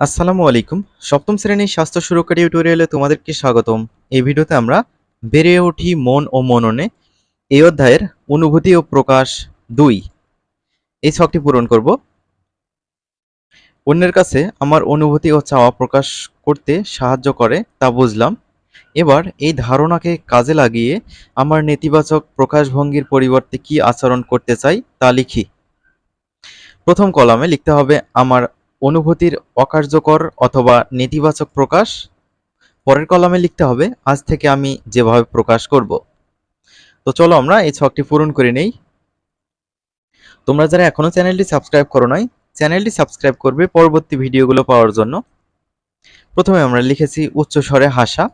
আসসালামু আলাইকুম। সপ্তম শ্রেণির স্বাস্থ্য সুরক্ষা টিউটোরিয়ালে তোমাদেরকে স্বাগতম। এই ভিডিওতে আমরা বেড়ে উঠি মন ও মননে। এই অধ্যায়ের অনুভূতি ও প্রকাশ দুই। এই ছকটি পূরণ করব। অন্যের কাছে আমার অনুভূতি ও চাওয়া প্রকাশ করতে সাহায্য করে, তা বুঝলাম। এবার এই ধারণাকে কাজে লাগিয়ে আমার নেতিবাচক প্রকাশভঙ্গির পরিবর্তে কি আচরণ করতে চাই, তা লিখি। প্রথম কলামে লিখতে হবে, আমার অনুভূতির অকার্যকর অথবা নেতিবাচক প্রকাশ পরের কলামে লিখতে হবে, আজ থেকে আমি যেভাবে প্রকাশ করব। তো চলো আমরা এই ছকটি পূরণ করে নেই। তোমরা যারা এখনও চ্যানেলটি সাবস্ক্রাইব করো নাই, চ্যানেলটি সাবস্ক্রাইব করবে পরবর্তী ভিডিওগুলো পাওয়ার জন্য। প্রথমে আমরা লিখেছি উচ্চস্বরে হাসা।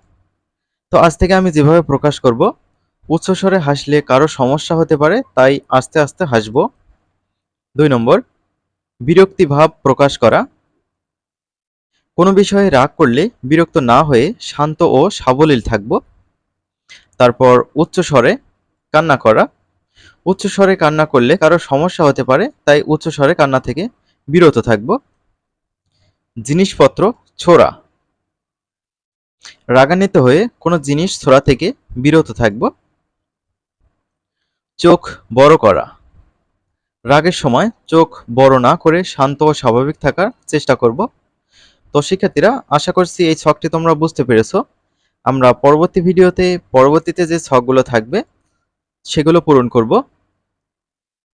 তো আজ থেকে আমি যেভাবে প্রকাশ করব উচ্চস্বরে হাসলে কারও সমস্যা হতে পারে, তাই আস্তে আস্তে হাসব। দুই নম্বর বিরক্তি ভাব প্রকাশ করা। কোনো বিষয়ে রাগ করলে বিরক্ত না হয়ে শান্ত ও সাবলীল থাকব। তারপর উচ্চ স্বরে কান্না করা। উচ্চ স্বরে কান্না করলে কারও সমস্যা হতে পারে, তাই উচ্চ স্বরে কান্না থেকে বিরত থাকব। জিনিসপত্র ছোড়া। রাগান্বিত হয়ে কোনো জিনিস ছোড়া থেকে বিরত থাকব। চোখ বড় করা। রাগের সময় চোখ বড় না করে শান্ত ও স্বাভাবিক থাকার চেষ্টা করব। তো শিক্ষার্থীরা, আশা করছি এই ছকটি তোমরা বুঝতে পেরেছ। আমরা পরবর্তী ভিডিওতে, পরবর্তীতে যে ছকগুলো থাকবে, সেগুলো পূরণ করব।